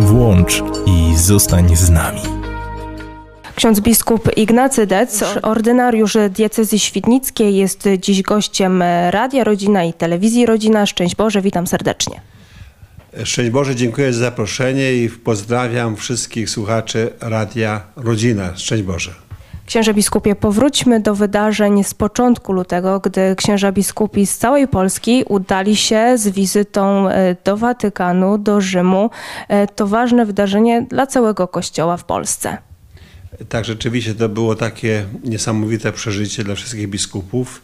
Włącz i zostań z nami. Ksiądz biskup Ignacy Dec, ordynariusz diecezji świdnickiej, jest dziś gościem Radia Rodzina i Telewizji Rodzina. Szczęść Boże, witam serdecznie. Szczęść Boże, dziękuję za zaproszenie i pozdrawiam wszystkich słuchaczy Radia Rodzina. Szczęść Boże. Księże biskupie, powróćmy do wydarzeń z początku lutego, gdy księża biskupi z całej Polski udali się z wizytą e, do Watykanu, do Rzymu. E, to ważne wydarzenie dla całego Kościoła w Polsce. Tak, rzeczywiście to było takie niesamowite przeżycie dla wszystkich biskupów.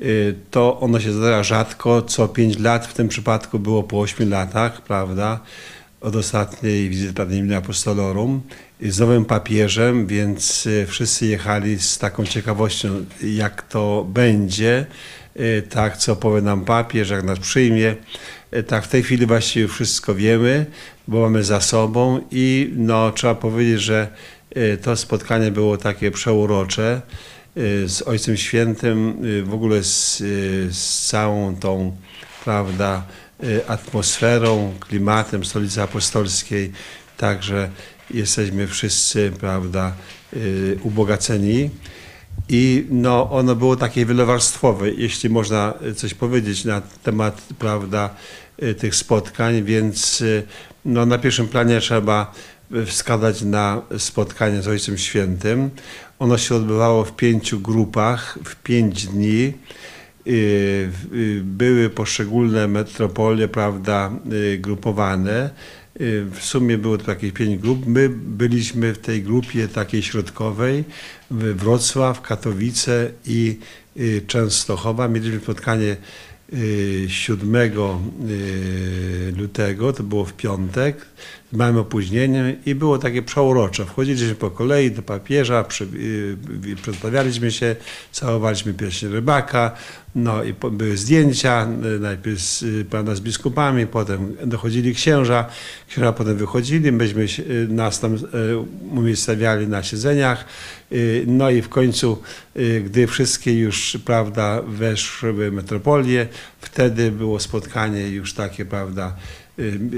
Y, to ono się zdarza rzadko, co 5 lat, w tym przypadku było po 8 latach, prawda, od ostatniej wizyty Radnimina Apostolorum z nowym papieżem, więc y, wszyscy jechali z taką ciekawością, jak to będzie, y, tak, co powie nam papież, jak nas przyjmie. Tak, w tej chwili właściwie wszystko wiemy, bo mamy za sobą i no, trzeba powiedzieć, że to spotkanie było takie przeurocze. Y, z Ojcem Świętym, y, w ogóle z, y, z całą tą, prawda, atmosferą, klimatem stolicy apostolskiej. Także jesteśmy wszyscy, prawda, ubogaceni. I no, ono było takie wielowarstwowe, jeśli można coś powiedzieć na temat, prawda, tych spotkań, więc no, na pierwszym planie trzeba wskazać na spotkanie z Ojcem Świętym. Ono się odbywało w pięciu grupach, w pięć dni. Y, y, były poszczególne metropolie, prawda, y, grupowane. W sumie było to takich pięć grup. My byliśmy w tej grupie takiej środkowej, Wrocław, Katowice i Częstochowa. Mieliśmy spotkanie 7 lutego, to było w piątek małym opóźnieniem i było takie przeurocze. Wchodziliśmy po kolei do papieża, przy, y, przedstawialiśmy się, całowaliśmy pieśń rybaka, no i po, były zdjęcia, y, najpierw z, y, pana z biskupami, potem dochodzili księża, księża potem wychodzili, myśmy nas tam umiejscawiali na siedzeniach, no i w końcu, gdy wszystkie już, prawda, weszły metropolię, wtedy było spotkanie już takie, prawda,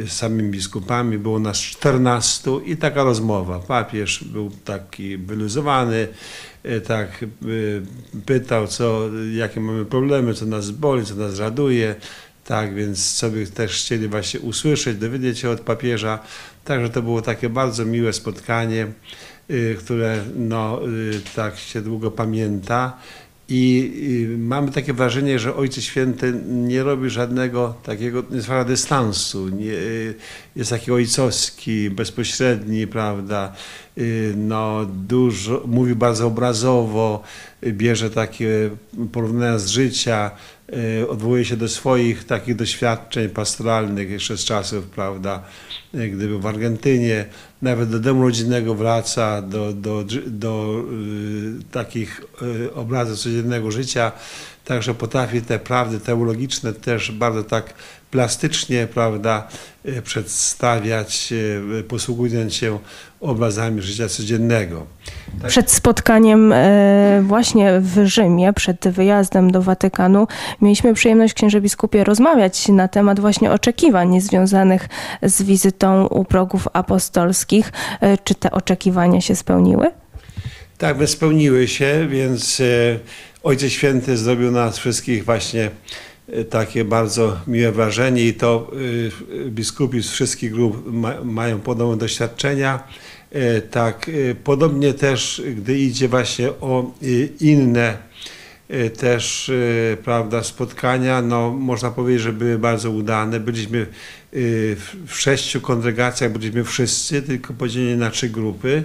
samymi biskupami, było nas 14 i taka rozmowa. Papież był taki wyluzowany, y, tak y, pytał, co, jakie mamy problemy, co nas boli, co nas raduje. Tak, więc co by też chcieli właśnie usłyszeć, dowiedzieć się od papieża. Także to było takie bardzo miłe spotkanie, które no, tak się długo pamięta. I mamy takie wrażenie, że Ojciec Święty nie robi żadnego takiego, nie dystansu, nie, jest taki ojcowski, bezpośredni, prawda, no dużo, mówi bardzo obrazowo, bierze takie porównania z życia, odwołuje się do swoich takich doświadczeń pastoralnych jeszcze z czasów, prawda, gdy był w Argentynie, nawet do domu rodzinnego wraca, do, do, do y, takich y, obrazów codziennego życia, także potrafi te prawdy teologiczne też bardzo tak plastycznie, prawda, y, przedstawiać, y, posługując się obrazami życia codziennego. Tak. Przed spotkaniem e, właśnie w Rzymie, przed wyjazdem do Watykanu, mieliśmy przyjemność, księże biskupie, rozmawiać na temat właśnie oczekiwań związanych z wizytą u progów apostolskich. E, czy te oczekiwania się spełniły? Tak, spełniły się, więc e, Ojciec Święty zrobił nas wszystkich właśnie takie bardzo miłe wrażenie i to biskupi z wszystkich grup mają podobne doświadczenia. E, tak, podobnie też, gdy idzie właśnie o inne też, prawda, spotkania, no można powiedzieć, że były bardzo udane. Byliśmy w sześciu kongregacjach, byliśmy wszyscy, tylko podzieleni na trzy grupy.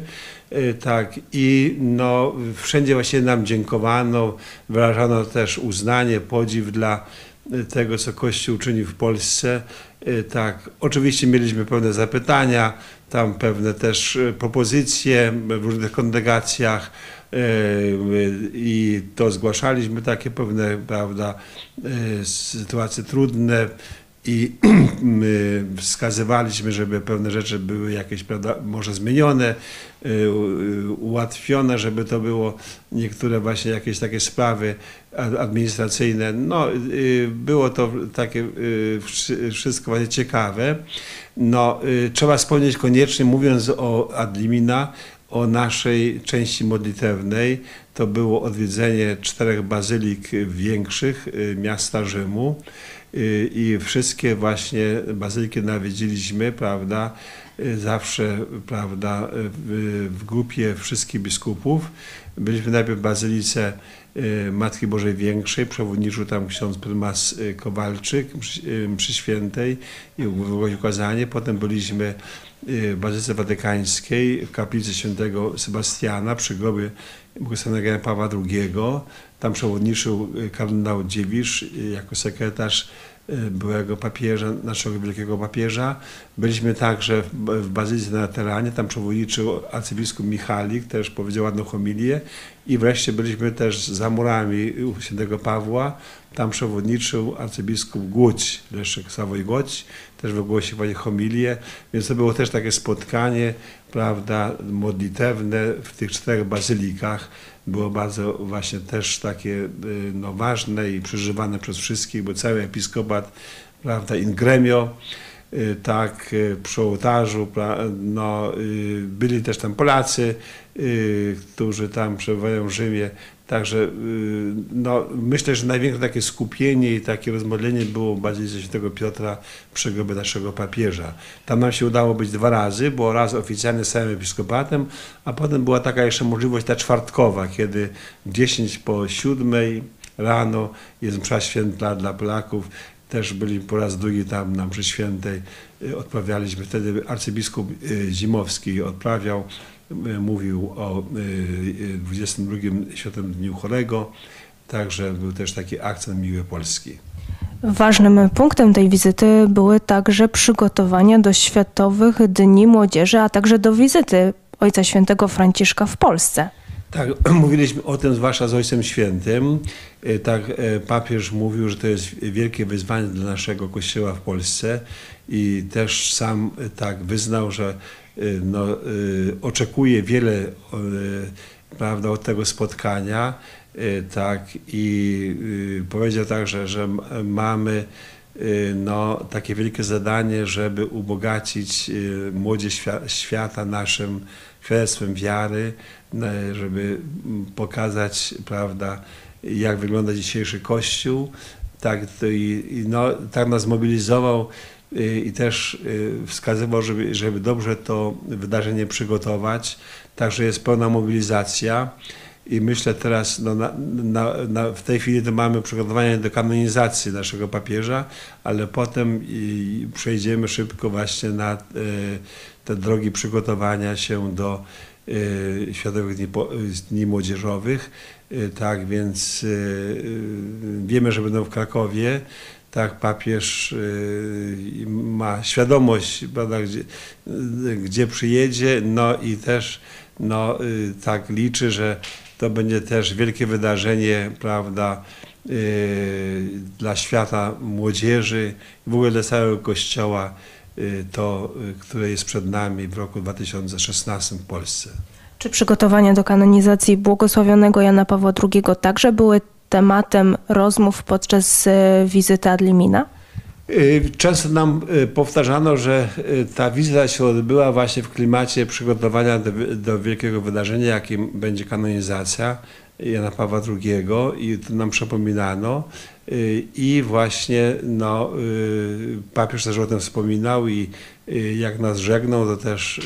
Tak, i no, wszędzie właśnie nam dziękowano, wyrażano też uznanie, podziw dla tego, co Kościół czyni w Polsce. Tak, oczywiście mieliśmy pewne zapytania, tam pewne też propozycje w różnych kongregacjach i to zgłaszaliśmy takie pewne, prawda, e, sytuacje trudne i my wskazywaliśmy, żeby pewne rzeczy były jakieś, prawda, może zmienione, y, ułatwione, żeby to było niektóre właśnie jakieś takie sprawy administracyjne. No, było to takie wszystko ciekawe. No, trzeba wspomnieć koniecznie, mówiąc o Adlimina, o naszej części modlitewnej. To było odwiedzenie czterech bazylik większych miasta Rzymu i wszystkie właśnie bazyliki nawiedziliśmy, prawda, zawsze, prawda, w, grupie wszystkich biskupów. Byliśmy najpierw w bazylice y, Matki Bożej Większej, przewodniczył tam ksiądz prymas y, Kowalczyk przy, przy świętej i wygłosił kazanie. Potem byliśmy w Bazylice Watykańskiej w kaplicy świętego Sebastiana przy grobie błogosławionego Pawła II. Tam przewodniczył y, kardynał Dziwisz y, jako sekretarz y, byłego papieża, naszego wielkiego papieża. Byliśmy także w Bazylice na Teranie, tam przewodniczył arcybiskup Michalik, też powiedział ładną homilię. I wreszcie byliśmy też za murami świętego Pawła, tam przewodniczył arcybiskup Głódź, Leszek Sawoj Głódź, też wygłosił właśnie homilię, więc to było też takie spotkanie, prawda, modlitewne w tych czterech bazylikach. Było bardzo właśnie też takie y, no, ważne i przeżywane przez wszystkich, bo cały episkopat, prawda, in gremio, y, tak, y, przy ołtarzu, no, byli też tam Polacy, którzy tam przebywają w Rzymie, Także y, no, myślę, że największe takie skupienie i takie rozmodlenie było bardziej ze świętego Piotra przy grobie naszego papieża. Tam nam się udało być dwa razy, było raz oficjalnie z całym episkopatem, a potem była taka jeszcze możliwość ta czwartkowa, kiedy 10 po 7 rano jest msza święta dla Polaków. Też byli po raz drugi tam na mszy świętej, y, odprawialiśmy. Wtedy arcybiskup y, Zimowski odprawiał mówił o 22 y, y, Światowym Dniu Chorego, także był też taki akcent miły polski. Ważnym punktem tej wizyty były także przygotowania do Światowych Dni Młodzieży, a także do wizyty Ojca Świętego Franciszka w Polsce. Tak, mówiliśmy o tym zwłaszcza z Ojcem Świętym. Y, tak, papież mówił, że to jest wielkie wyzwanie dla naszego Kościoła w Polsce i też sam tak wyznał, że no, y, oczekuje wiele y, prawda, od tego spotkania. Tak, i powiedział także, że mamy no, takie wielkie zadanie, żeby ubogacić młodzież świata naszym świadectwem wiary, żeby pokazać, prawda, jak wygląda dzisiejszy Kościół. Tak, i no, tak nas mobilizował i też y, wskazywał, żeby, żeby dobrze to wydarzenie przygotować. Także jest pełna mobilizacja. I myślę teraz, no na, na, na, w tej chwili to mamy przygotowanie do kanonizacji naszego papieża, ale potem przejdziemy szybko właśnie na y, te drogi przygotowania się do y, Światowych Dni, Dni Młodzieżowych. Tak więc wiemy, że będą w Krakowie tak papież y, ma świadomość, prawda, gdzie, gdzie przyjedzie, no i też no, y, tak liczy, że to będzie też wielkie wydarzenie, prawda, y, dla świata młodzieży, w ogóle dla całego Kościoła, to, które jest przed nami w roku 2016 w Polsce. Czy przygotowania do kanonizacji błogosławionego Jana Pawła II także były tematem rozmów podczas e, wizyty Adlimina? E, często nam e, powtarzano, że ta wizyta się odbyła właśnie w klimacie przygotowania do, do wielkiego wydarzenia, jakim będzie kanonizacja Jana Pawła II i to nam przypominano. I właśnie no, papież też o tym wspominał i jak nas żegnał, to też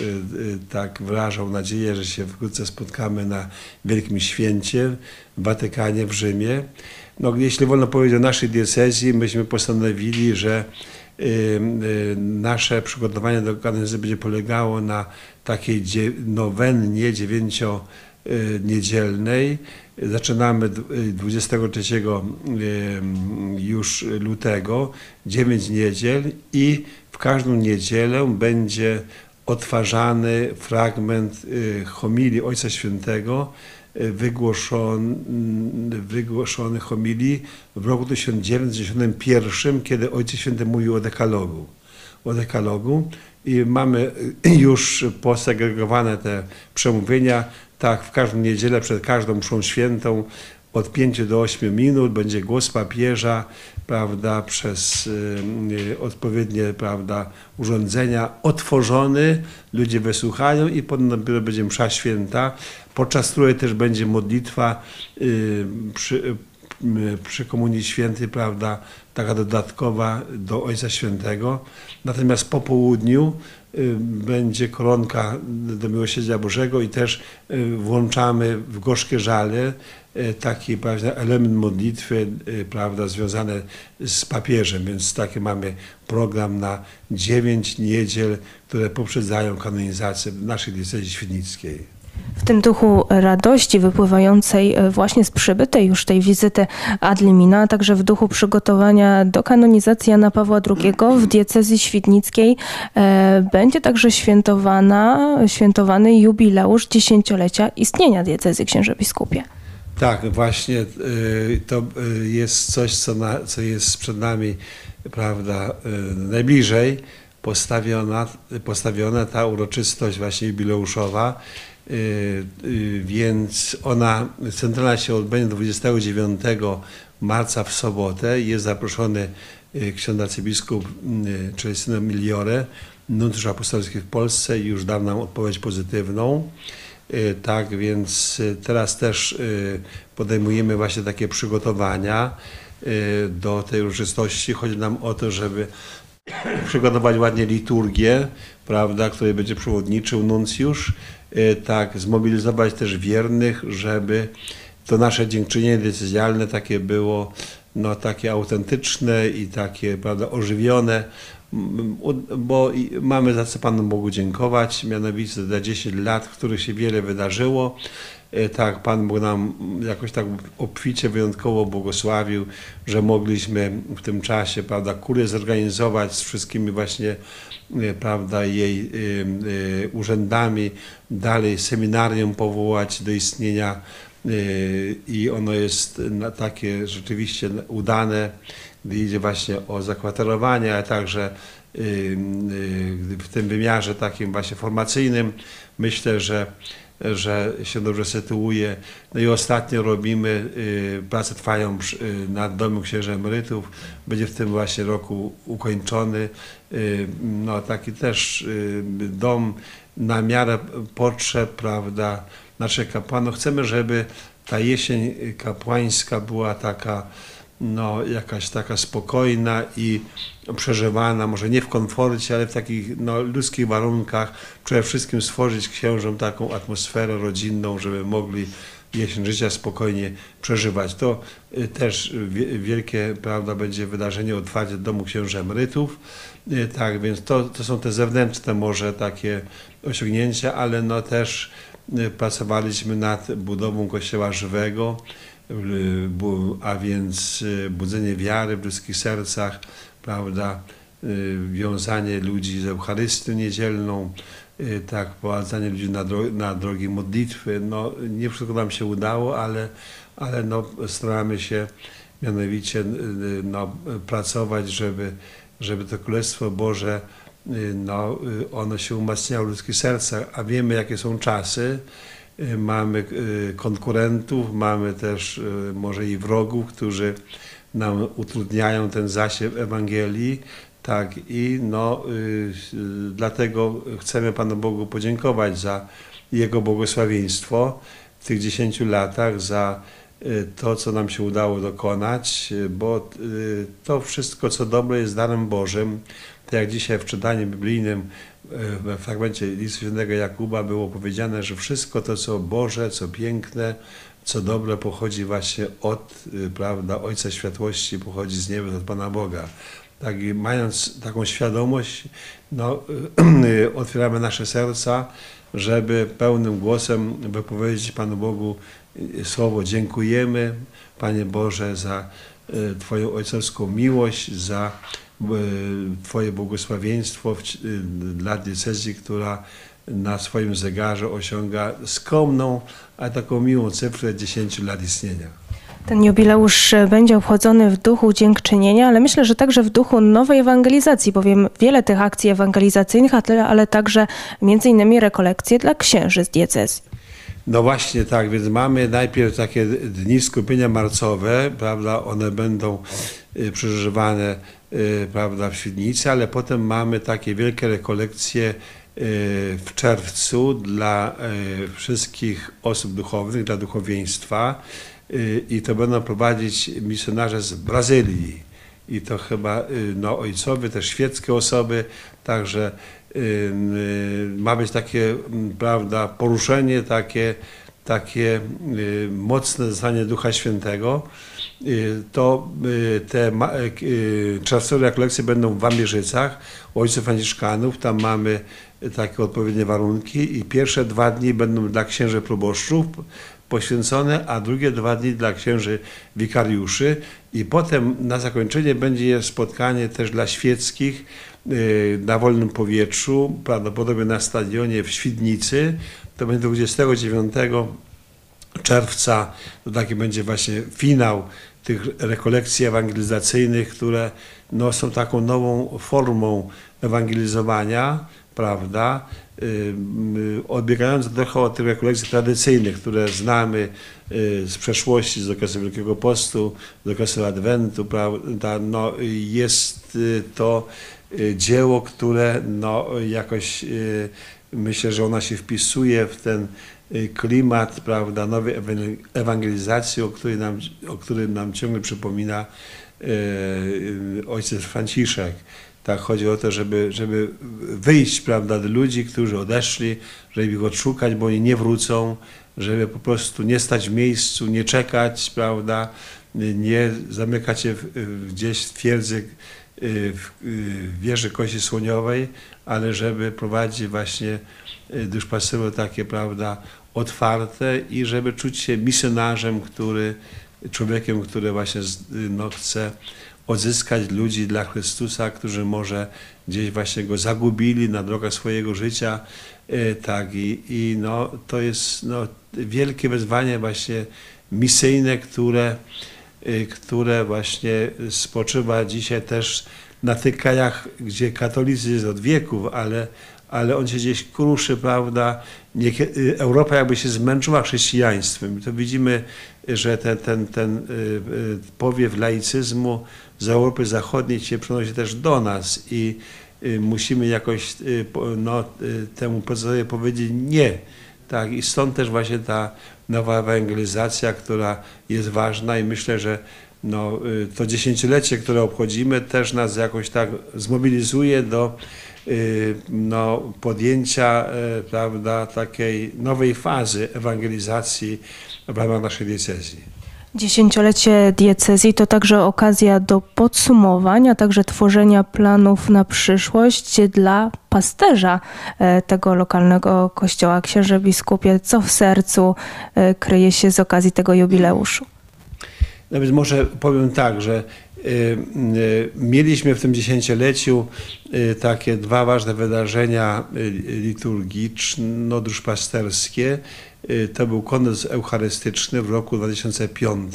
tak wyrażał nadzieję, że się wkrótce spotkamy na Wielkim Święcie w Watykanie, w Rzymie. No, jeśli wolno powiedzieć o naszej diecezji, myśmy postanowili, że nasze przygotowanie do kanonizacji będzie polegało na takiej nowennie dziewięcioniedzielnej. Zaczynamy 23 już lutego, 9 niedziel i w każdą niedzielę będzie odtwarzany fragment y, homilii Ojca Świętego y, wygłoszon, wygłoszony homilii w roku 1991, kiedy Ojciec Święty mówił o dekalogu. O dekalogu i mamy już posegregowane te przemówienia, tak w każdą niedzielę przed każdą mszą świętą od 5 do 8 minut będzie głos papieża, prawda, przez y, odpowiednie, prawda, urządzenia otworzony, ludzie wysłuchają i potem dopiero będzie msza święta, podczas której też będzie modlitwa y, przy, y, przy Komunii Świętej, prawda, taka dodatkowa do Ojca Świętego. Natomiast po południu będzie koronka do Miłosierdzia Bożego i też y, włączamy w gorzkie żale y, taki prawda, element modlitwy prawda, związany z papieżem, więc taki mamy program na dziewięć niedziel, które poprzedzają kanonizację w naszej diecezji świdnickiej. W tym duchu radości wypływającej e, właśnie z przybytej już tej wizyty Adlimina, a także w duchu przygotowania do kanonizacji Jana Pawła II w diecezji świdnickiej e, będzie także świętowana, świętowany jubileusz dziesięciolecia istnienia diecezji księży biskupie. Tak, właśnie e, to jest coś, co, na, co jest przed nami, prawda, najbliżej postawiona, postawiona ta uroczystość właśnie jubileuszowa. Y, y, więc ona, centralna się odbędzie 29 marca w sobotę. Jest zaproszony y, ksiądz arcybiskup Celestino Miliore, nuncjusz apostolski w Polsce i już dał nam odpowiedź pozytywną. Tak więc teraz też podejmujemy właśnie takie przygotowania do tej uroczystości. Chodzi nam o to, żeby przygotować ładnie liturgię, prawda, której będzie przewodniczył nuncjusz, e, tak, zmobilizować też wiernych, żeby to nasze dziękczynienie decyzjalne takie było, no, takie autentyczne i takie, prawda, ożywione, bo mamy za co Panu Bogu dziękować, mianowicie za 10 lat, w których się wiele wydarzyło, tak, Pan Bóg nam jakoś tak obficie, wyjątkowo błogosławił, że mogliśmy w tym czasie, prawda, kurię zorganizować z wszystkimi właśnie, e, prawda, jej e, urzędami, dalej seminarium powołać do istnienia i ono jest takie rzeczywiście udane, gdy idzie właśnie o zakwaterowanie, a także w tym wymiarze takim właśnie formacyjnym. Myślę, że że się dobrze sytuuje. No i ostatnio robimy, y, prace trwają y, nad Domem Księży Emerytów. Będzie w tym właśnie roku ukończony. Y, no taki też dom na miarę potrzeb, prawda, naszych kapłanów. Chcemy, żeby ta jesień kapłańska była taka no, jakaś taka spokojna i przeżywana, może nie w komforcie, ale w takich no, ludzkich warunkach. Przede wszystkim stworzyć księżom taką atmosferę rodzinną, żeby mogli jesień życia spokojnie przeżywać. To y, też wielkie prawda, będzie wydarzenie otwarcie Domu Księży Emerytów. Y, tak, więc to, to są te zewnętrzne może takie osiągnięcia, ale no też y, pracowaliśmy nad budową Kościoła Żywego, a więc y, budzenie wiary w ludzkich sercach, prawda, y, wiązanie ludzi z Eucharystią niedzielną, y, tak, prowadzenie ludzi na, dro na drogi modlitwy. No, nie wszystko nam się udało, ale, ale no, staramy się mianowicie no, pracować, żeby, żeby to Królestwo Boże no, ono się umacniało w ludzkich sercach, a wiemy jakie są czasy, mamy y, konkurentów, mamy też y, może i wrogów, którzy nam utrudniają ten zasiew Ewangelii. Tak, i no, dlatego chcemy Panu Bogu podziękować za Jego błogosławieństwo w tych dziesięciu latach, za to, co nam się udało dokonać, bo to wszystko, co dobre, jest darem Bożym. Tak jak dzisiaj w czytaniu biblijnym w fragmencie listu świętego Jakuba było powiedziane, że wszystko to, co Boże, co piękne, co dobre pochodzi właśnie od, y, prawda, Ojca Światłości, pochodzi z nieba, od Pana Boga. Tak, mając taką świadomość, no, y, otwieramy nasze serca, żeby pełnym głosem wypowiedzieć Panu Bogu y, słowo dziękujemy, Panie Boże, za Twoją ojcowską miłość, za Twoje błogosławieństwo dla diecezji, która na swoim zegarze osiąga skromną, ale taką miłą cyfrę 10 lat istnienia. Ten jubileusz będzie obchodzony w duchu dziękczynienia, ale myślę, że także w duchu nowej ewangelizacji, bowiem wiele tych akcji ewangelizacyjnych, ale, także innymi rekolekcje dla księży z diecezji. No właśnie tak, więc mamy najpierw takie dni skupienia marcowe, prawda, one będą y, przeżywane y, prawda, w Świdnicy, ale potem mamy takie wielkie rekolekcje y, w czerwcu dla wszystkich osób duchownych, dla duchowieństwa i to będą prowadzić misjonarze z Brazylii. I to chyba no, ojcowie, też świeckie osoby, także ma być takie, prawda, poruszenie takie, takie mocne zostanie Ducha Świętego, to te czerwcowe rekolekcje będą w Wamierzycach, u ojców franciszkanów, tam mamy takie odpowiednie warunki i pierwsze dwa dni będą dla księży proboszczów poświęcone, a drugie dwa dni dla księży wikariuszy. I potem na zakończenie będzie spotkanie też dla świeckich, Y, na wolnym powietrzu, prawdopodobnie na stadionie w Świdnicy. To będzie 29 czerwca, to taki będzie właśnie finał tych rekolekcji ewangelizacyjnych, które no, są taką nową formą ewangelizowania, prawda, y, y, odbiegające trochę od tych rekolekcji tradycyjnych, które znamy z przeszłości, z okresu Wielkiego Postu, z okresu Adwentu, prawda, no, jest to Y, dzieło, które no, jakoś y, myślę, że ona się wpisuje w ten y, klimat prawda, nowej ewangelizacji, o którym nam, o którym nam ciągle przypomina ojciec Franciszek. Tak, chodzi o to, żeby, żeby wyjść prawda, do ludzi, którzy odeszli, żeby ich odszukać, bo oni nie wrócą, żeby po prostu nie stać w miejscu, nie czekać, prawda, nie zamykać się gdzieś w twierdzy Y, w wieży kości słoniowej, ale żeby prowadzić właśnie y, duszpasterstwo takie, prawda, otwarte i żeby czuć się misjonarzem, który, człowiekiem, który właśnie no, chce odzyskać ludzi dla Chrystusa, którzy może gdzieś właśnie go zagubili na drogach swojego życia. Y, tak, i, i no, to jest no, wielkie wyzwanie właśnie misyjne, które Y, które właśnie spoczywa dzisiaj też na tych krajach, gdzie katolicyzm jest od wieków, ale, ale on się gdzieś kruszy, prawda? Y, Europa jakby się zmęczyła chrześcijaństwem. To widzimy, że ten, ten, ten y, powiew laicyzmu z Europy Zachodniej się przenosi też do nas i musimy jakoś no, temu procesowi powiedzieć nie. Tak, i stąd też właśnie ta nowa ewangelizacja, która jest ważna i myślę, że no, y, to dziesięciolecie, które obchodzimy, też nas jakoś tak zmobilizuje do y, no, podjęcia y, prawda, takiej nowej fazy ewangelizacji w ramach naszej diecezji. Dziesięciolecie diecezji to także okazja do podsumowania, także tworzenia planów na przyszłość dla pasterza e, tego lokalnego kościoła. Księże biskupie, co w sercu e, kryje się z okazji tego jubileuszu? No więc może powiem tak, że y, mieliśmy w tym dziesięcioleciu takie dwa ważne wydarzenia liturgiczno-duszpasterskie. To był kongres eucharystyczny w roku 2005,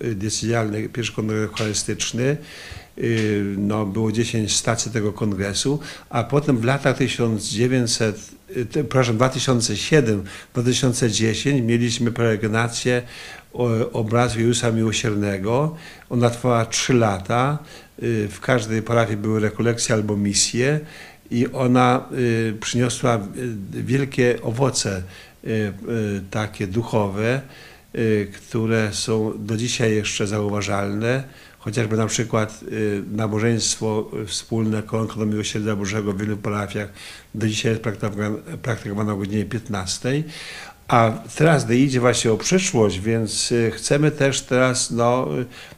decyzjalny pierwszy kongres eucharystyczny. No, było 10 stacji tego kongresu, a potem w latach 1900 przepraszam, 2007-2010 mieliśmy prelegynację obrazu Jezusa Miłosiernego. Ona trwała 3 lata. Y, w każdej parafii były rekolekcje albo misje i ona y, przyniosła y, wielkie owoce takie duchowe, które są do dzisiaj jeszcze zauważalne. Chociażby na przykład nabożeństwo wspólne Kolonką Miłosierdzia Bożego w wielu parafiach do dzisiaj jest praktykowane o godzinie 15, a teraz idzie właśnie o przyszłość, więc y, chcemy też teraz no,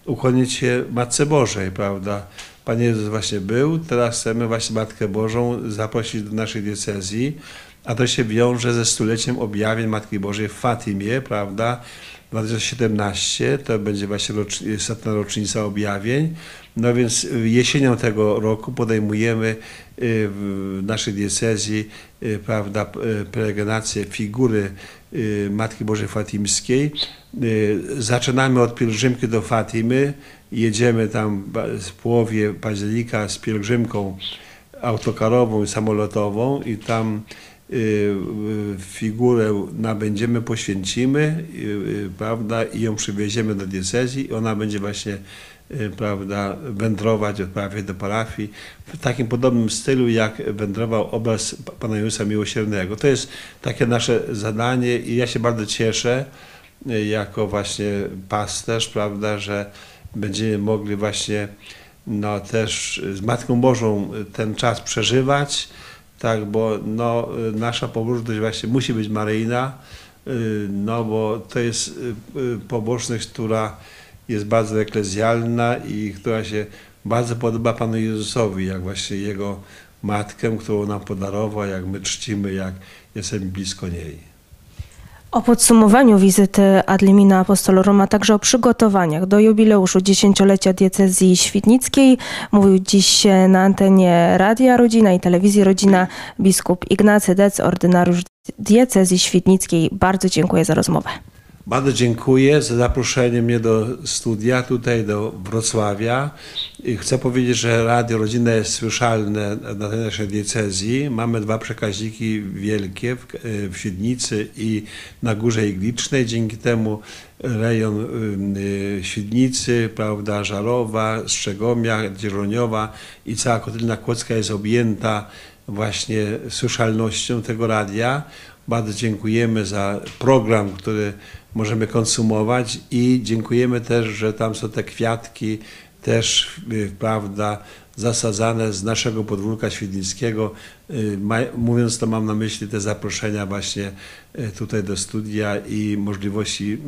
ukłonić się Matce Bożej, prawda? Pan Jezus właśnie był, teraz chcemy właśnie Matkę Bożą zaprosić do naszej diecezji, a to się wiąże ze stuleciem objawień Matki Bożej w Fatimie, prawda? 2017 to będzie właśnie setna rocznica objawień. No więc jesienią tego roku podejmujemy w naszej diecezji prawda, peregrynację figury Matki Bożej Fatimskiej. Zaczynamy od pielgrzymki do Fatimy, jedziemy tam w połowie października z pielgrzymką autokarową i samolotową i tam figurę nabędziemy, poświęcimy, prawda, i ją przywieziemy do diecezji i ona będzie właśnie prawda, wędrować od parafii do parafii w takim podobnym stylu, jak wędrował obraz Pana Jezusa Miłosiernego. To jest takie nasze zadanie i ja się bardzo cieszę jako właśnie pasterz, prawda, że będziemy mogli właśnie no, też z Matką Bożą ten czas przeżywać, tak, bo no, nasza pobożność właśnie musi być maryjna, no bo to jest pobożność, która jest bardzo eklezjalna i która się bardzo podoba Panu Jezusowi, jak właśnie Jego Matkę, którą nam podarował, jak my czcimy, jak jesteśmy blisko niej. O podsumowaniu wizyty Adlimina Apostolorum, a także o przygotowaniach do jubileuszu dziesięciolecia diecezji świdnickiej mówił dziś na antenie Radia Rodzina i Telewizji Rodzina biskup Ignacy Dec, ordynariusz diecezji świdnickiej. Bardzo dziękuję za rozmowę. Bardzo dziękuję za zaproszenie mnie do studia, tutaj do Wrocławia. I chcę powiedzieć, że Radio Rodzina jest słyszalne na tej naszej diecezji. Mamy dwa przekaźniki wielkie w, w Świdnicy i na Górze Iglicznej. Dzięki temu rejon y, Świdnicy, prawda, Żarowa, Strzegomia, Dzierżoniowa i cała Kotlina Kłodzka jest objęta właśnie słyszalnością tego radia. Bardzo dziękujemy za program, który możemy konsumować i dziękujemy też, że tam są te kwiatki też, y, prawda, zasadzane z naszego podwórka świdnickiego. Y, mówiąc to mam na myśli te zaproszenia właśnie y, tutaj do studia i możliwości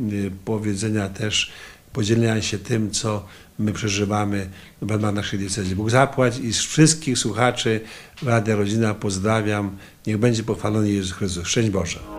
powiedzenia też, podzielenia się tym, co my przeżywamy ramach naszej diecezji. Bóg zapłać i wszystkich słuchaczy Radia Rodzina pozdrawiam. Niech będzie pochwalony Jezus Chrystus. Szczęść Boże.